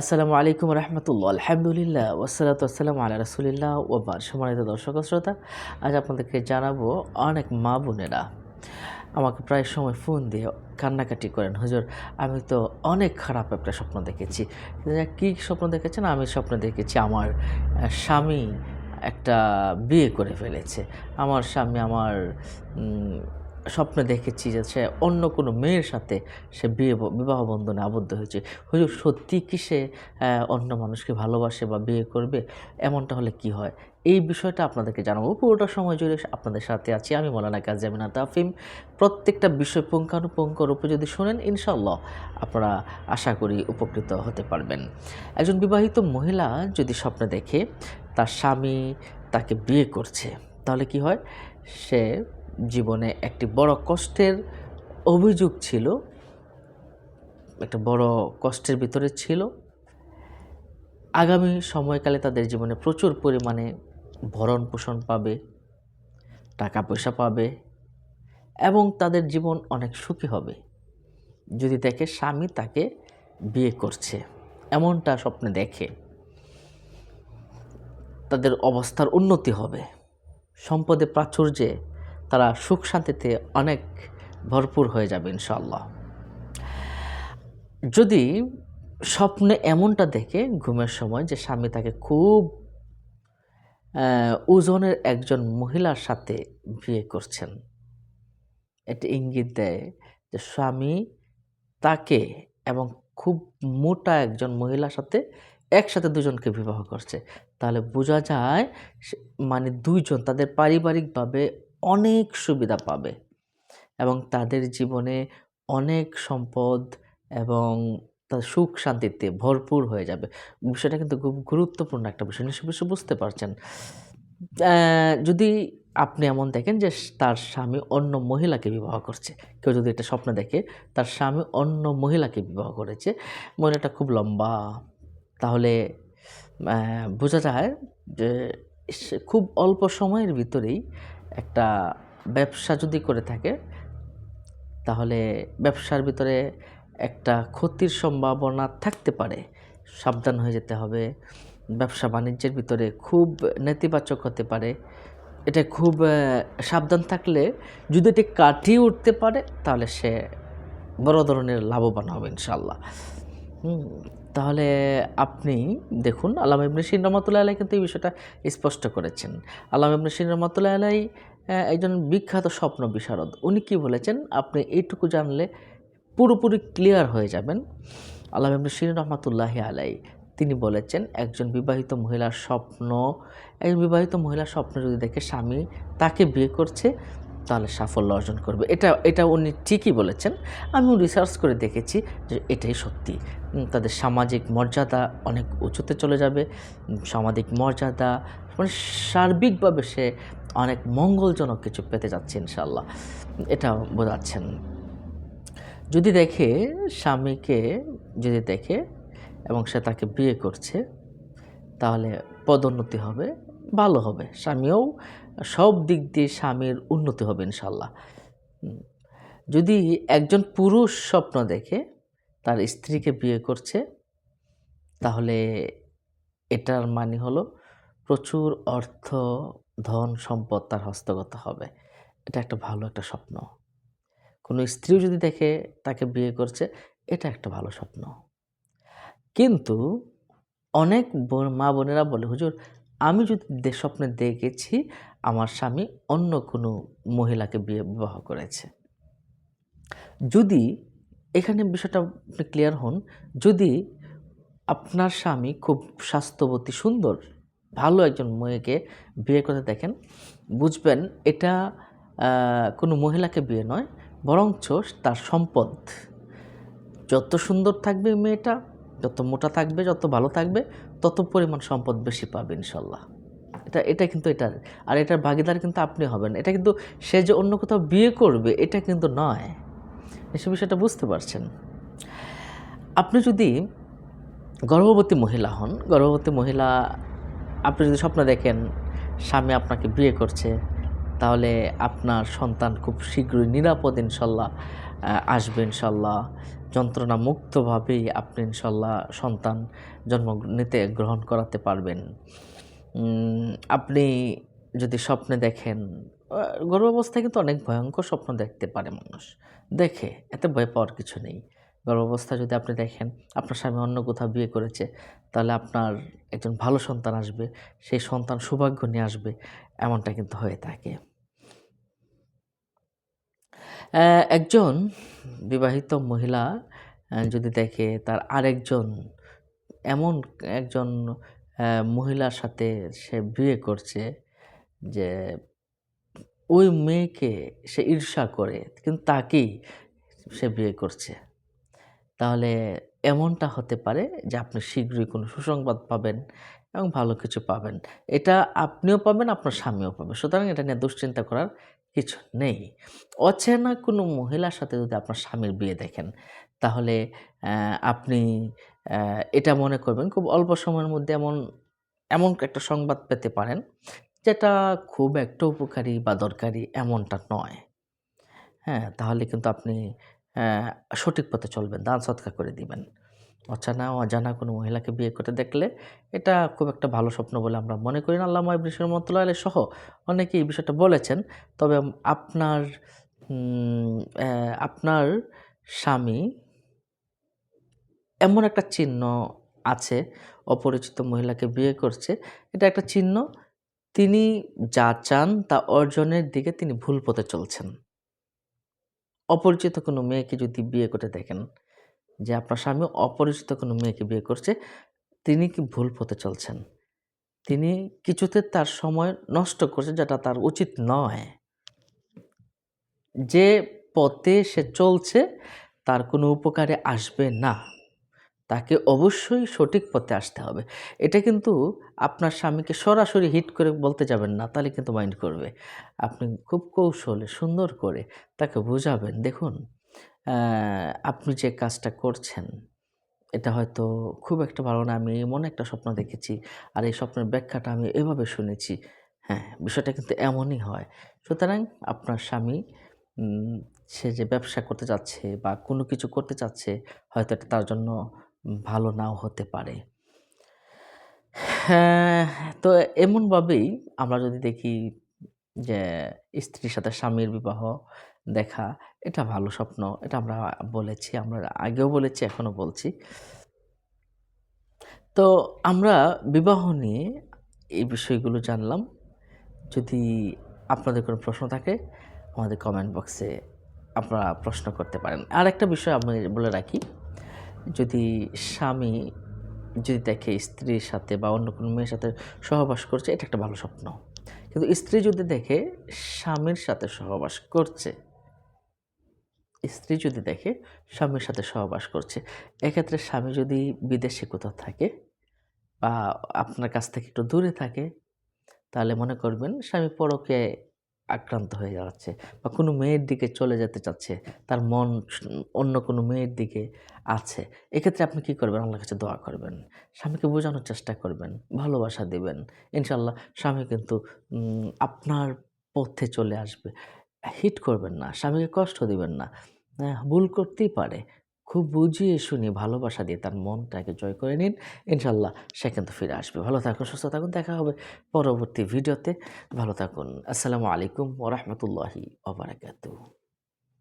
আসসালামু আলাইকুম রহমতুল্লাহ, আলহামদুলিল্লাহ ওসালাত আসসালাম আল্লাহ রসুলিল্লাহ ওবার সম্মানিত দর্শক শ্রোতা, আজ আপনাদেরকে জানাব অনেক মা বোনেরা আমাকে প্রায় সময় ফোন দিয়ে কান্নাকাটি করেন। হুজুর, আমি তো অনেক খারাপ একটা স্বপ্ন দেখেছি। কী স্বপ্ন দেখেছেন? আমি স্বপ্ন দেখেছি আমার স্বামী একটা বিয়ে করে ফেলেছে। আমার স্বামী আমার স্বপ্নে দেখেছি যে সে অন্য কোনো মেয়ের সাথে সে বিয়ে বিবাহ বন্ধনে আবদ্ধ হয়েছে। হুজুর, সত্যি কি সে অন্য মানুষকে ভালোবাসে বা বিয়ে করবে? এমনটা হলে কি হয়? এই বিষয়টা আপনাদেরকে জানাব। পুরোটা সময় জুড়ে আপনাদের সাথে আছি আমি মৌলানা কাজামিনা তাফিম প্রত্যেকটা বিষয় পুঙ্খানুপুঙ্খ রূপে যদি শোনেন ইনশাল্লাহ আপনারা আশা করি উপকৃত হতে পারবেন। একজন বিবাহিত মহিলা যদি স্বপ্নে দেখে, তার স্বামী তাকে বিয়ে করছে, তাহলে কি হয়? সে জীবনে একটি বড় কষ্টের অভিযোগ ছিল, একটা বড় কষ্টের ভিতরে ছিল। আগামী সময়কালে তাদের জীবনে প্রচুর পরিমাণে ভরণ পোষণ পাবে, টাকা পয়সা পাবে এবং তাদের জীবন অনেক সুখী হবে। যদি দেখে স্বামী তাকে বিয়ে করছে, এমনটা স্বপ্নে দেখে, তাদের অবস্থার উন্নতি হবে। সম্পদে প্রাচুর্যে তারা সুখ শান্তিতে অনেক ভরপুর হয়ে যাবে ইনশাল্লাহ যদি স্বপ্নে এমনটা দেখে ঘুমের সময় যে স্বামী তাকে খুব ওজনের একজন মহিলার সাথে বিয়ে করছেন, এটি ইঙ্গিত দেয় যে স্বামী তাকে এবং খুব মোটা একজন মহিলার সাথে একসাথে দুজনকে বিবাহ করছে। তাহলে বোঝা যায় মানে দুইজন তাদের পারিবারিকভাবে অনেক সুবিধা পাবে এবং তাদের জীবনে অনেক সম্পদ এবং তার সুখ শান্তিতে ভরপুর হয়ে যাবে। বিষয়টা কিন্তু খুব গুরুত্বপূর্ণ একটা বিষয়, নিশ্চয় বুঝতে পারছেন। যদি আপনি এমন দেখেন যে তার স্বামী অন্য মহিলাকে বিবাহ করছে, কেউ যদি এটা স্বপ্ন দেখে তার স্বামী অন্য মহিলাকে বিবাহ করেছে, মহিলাটা খুব লম্বা, তাহলে বোঝা যায় যে খুব অল্প সময়ের ভিতরেই একটা ব্যবসা যদি করে থাকে তাহলে ব্যবসার ভিতরে একটা ক্ষতির সম্ভাবনা থাকতে পারে। সাবধান হয়ে যেতে হবে। ব্যবসা বাণিজ্যের ভিতরে খুব নেতিবাচক হতে পারে। এটা খুব সাবধান থাকলে যদি এটি কাটিয়ে উঠতে পারে তাহলে সে বড় ধরনের লাভবান হবে ইনশাল্লাহ হুম, তাহলে আপনি দেখুন আল্লাহ ইবনে সিন রহমতুল্লাহ আলাই কিন্তু এই বিষয়টা স্পষ্ট করেছেন। আল্লাহ ইবনে সিন রহমতুল্লাহ আলাই একজন বিখ্যাত স্বপ্ন বিশারদ, উনি কি বলেছেন? আপনি এইটুকু জানলে পুরোপুরি ক্লিয়ার হয়ে যাবেন। আল্লাহ ইবনে সিন রহমতুল্লাহ আলাই তিনি বলেছেন, একজন বিবাহিত মহিলার স্বপ্ন, একজন বিবাহিত মহিলার স্বপ্ন যদি দেখে স্বামী তাকে বিয়ে করছে, তাহলে সাফল্য অর্জন করবে। এটা এটা উনি ঠিকই বলেছেন। আমিও রিসার্চ করে দেখেছি যে এটাই সত্যি। তাদের সামাজিক মর্যাদা অনেক উঁচুতে চলে যাবে। সামাজিক মর্যাদা মানে সার্বিকভাবে সে অনেক মঙ্গলজনক কিছু পেতে যাচ্ছে ইনশাল্লাহ এটা বোঝাচ্ছেন। যদি দেখে স্বামীকে, যদি দেখে এবং সে তাকে বিয়ে করছে, তাহলে পদোন্নতি হবে, ভালো হবে। স্বামীও সব দিক দিয়ে স্বামীর উন্নতি হবে ইনশাল্লাহ যদি একজন পুরুষ স্বপ্ন দেখে তার স্ত্রীকে বিয়ে করছে, তাহলে এটার মানে হলো প্রচুর অর্থ ধন সম্পদ তার হস্তগত হবে। এটা একটা ভালো একটা স্বপ্ন। কোনো স্ত্রী যদি দেখে তাকে বিয়ে করছে, এটা একটা ভালো স্বপ্ন। কিন্তু অনেক মা বোনেরা বলে, হুজুর, আমি যদি স্বপ্নে দেখেছি আমার স্বামী অন্য কোনো মহিলাকে বিয়ে, বিবাহ করেছে। যদি এখানে বিষয়টা আপনি ক্লিয়ার হন, যদি আপনার স্বামী খুব স্বাস্থ্যবতী, সুন্দর, ভালো একজন মেয়েকে বিয়ে করতে দেখেন, বুঝবেন এটা কোনো মহিলাকে বিয়ে নয়, বরঞ্চ তার সম্পদ। যত সুন্দর থাকবে মেয়েটা, যত মোটা থাকবে, যত ভালো থাকবে, তত পরিমাণ সম্পদ বেশি পাবে ইনশাল্লাহ। এটা এটা কিন্তু এটা আর এটার ভাগিদার কিন্তু আপনি হবেন। এটা কিন্তু সে যে অন্য কোথাও বিয়ে করবে, এটা কিন্তু নয়। এসব বিষয়টা বুঝতে পারছেন। আপনি যদি গর্ভবতী মহিলা হন, গর্ভবতী মহিলা, আপনি যদি স্বপ্ন দেখেন স্বামী আপনাকে বিয়ে করছে, তাহলে আপনার সন্তান খুব শীঘ্রই নিরাপদ ইনশাল্লাহ আসবে ইনশাল্লাহ। যন্ত্রণা মুক্তভাবেই আপনি ইনশাল্লাহ সন্তান জন্ম নিতে গ্রহণ করাতে পারবেন। আপনি যদি স্বপ্নে দেখেন গর্ভাবস্থায় কিন্তু অনেক ভয়ঙ্কর স্বপ্ন দেখতে পারে মানুষ। দেখে, এতে ভয় পাওয়ার কিছু নেই। গর্ভাবস্থায় যদি আপনি দেখেন, আপনার স্বামী অন্য কোথাও বিয়ে করেছে, তাহলে আপনার একজন ভালো সন্তান আসবে, সেই সন্তান সৌভাগ্য নিয়ে আসবে, এমনটা কিন্তু হয়ে থাকে। একজন বিবাহিত মহিলা যদি দেখে তার আরেকজন, এমন একজন মহিলার সাথে সে বিয়ে করছে যে ওই মেয়েকে সে ঈর্ষা করে, কিন্তু তাকেই সে বিয়ে করছে। তাহলে এমনটা হতে পারে যে আপনি শীঘ্রই কোনো সুসংবাদ পাবেন এবং ভালো কিছু পাবেন। এটা আপনিও পাবেন, আপনার স্বামীও পাবেন সুতরাং এটা নিয়ে দুশ্চিন্তা করার কিছু নেই। অচেনা কোনো মহিলার সাথে যদি আপনার স্বামীর বিয়ে দেখেন, তাহলে আপনি এটা মনে করবেন খুব অল্প সময়ের মধ্যে এমন এমন একটা সংবাদ পেতে পারেন যেটা খুব একটা উপকারী বা দরকারি এমনটা নয়। হ্যাঁ তাহলে কিন্তু আপনি সঠিক পথে চলবেন, দান সৎকার করে দিবেন। অচানা অজানা কোনো মহিলাকে বিয়ে করতে দেখলে এটা খুব একটা ভালো স্বপ্ন বলে আমরা মনে করি না। আল্লাহ ইবলিশ রহমতুল্লাহ সহ অনেকে এই বিষয়টা বলেছেন। তবে আপনার আপনার স্বামী এমন একটা চিহ্ন আছে, অপরিচিত মহিলাকে বিয়ে করছে। এটা একটা চিহ্ন তিনি যা চান তা অর্জনের দিকে তিনি ভুল পথে চলছেন। অপরিচিত কোনো মেয়েকে যদি বিয়ে করে দেখেন যে আপনার স্বামী অপরিচিত কোনো মেয়েকে বিয়ে করছে, তিনি কি ভুল পথে চলছেন? তিনি কিছুতে তার সময় নষ্ট করছে যেটা তার উচিত নয়। যে পথে সে চলছে তার কোনো উপকারে আসবে না। তাকে অবশ্যই সঠিক পথে আসতে হবে। এটা কিন্তু আপনার স্বামীকে সরাসরি হিট করে বলতে যাবেন না, তাহলে কিন্তু মাইন্ড করবে। আপনি খুব কৌশলে, সুন্দর করে তাকে বোঝাবেন। দেখুন আপনি যে কাজটা করছেন, এটা হয়তো খুব একটা ভালো না, আমি এমন একটা স্বপ্ন দেখেছি আর এই স্বপ্নের ব্যাখ্যাটা আমি এভাবে শুনেছি। হ্যাঁ বিষয়টা কিন্তু এমনই হয়। সুতরাং আপনার স্বামী সে যে ব্যবসা করতে চাচ্ছে বা কোনো কিছু করতে চাচ্ছে, হয়তো এটা তার জন্য ভালো নাও হতে পারে। হ্যাঁ তো এমনভাবেই আমরা যদি দেখি যে স্ত্রীর সাথে স্বামীর বিবাহ দেখা, এটা ভালো স্বপ্ন। এটা আমরা বলেছি, আমরা আগেও বলেছি, এখনও বলছি। তো আমরা বিবাহ নিয়ে এই বিষয়গুলো জানলাম। যদি আপনাদের কোনো প্রশ্ন থাকে, আমাদের কমেন্ট বক্সে আপনারা প্রশ্ন করতে পারেন। আর একটা বিষয় আমি বলে রাখি যদি স্বামী যদি দেখে স্ত্রীর সাথে বা অন্য কোনো মেয়ের সাথে সহবাস করছে, এটা একটা ভালো স্বপ্ন। কিন্তু স্ত্রী যদি দেখে স্বামীর সাথে সহবাস করছে, স্ত্রী যদি দেখে স্বামীর সাথে সহবাস করছে, এক্ষেত্রে স্বামী যদি বিদেশে কোথাও থাকে বা আপনার কাছ থেকে একটু দূরে থাকে, তাহলে মনে করবেন স্বামী পরকে আক্রান্ত হয়ে যাচ্ছে বা কোনো মেয়ের দিকে চলে যেতে চাচ্ছে তার মন অন্য কোনো মেয়ের দিকে আছে এক্ষেত্রে আপনি কি করবেন? আল্লাহর কাছে দোয়া করবেন। স্বামীকে বোঝানোর চেষ্টা করবেন ভালোবাসা দিবেন। ইনশাল্লাহ স্বামী কিন্তু আপনার পথে চলে আসবে। হিট করবেন না স্বামীকে কষ্ট দিবেন না। হ্যাঁ, ভুল করতেই পারে খুব বুঝিয়ে শুনিয়ে ভালোবাসা দিয়ে তার মনটাকে জয় করে নিন। ইনশাল্লাহ সে কিন্তু ফিরে আসবে। ভালো থাকুন, সুস্থ থাকুন, দেখা হবে পরবর্তী ভিডিওতে। ভালো থাকুন। আসসালামু আলাইকুম ওরহমতুল্লাহি ওবরাকাতু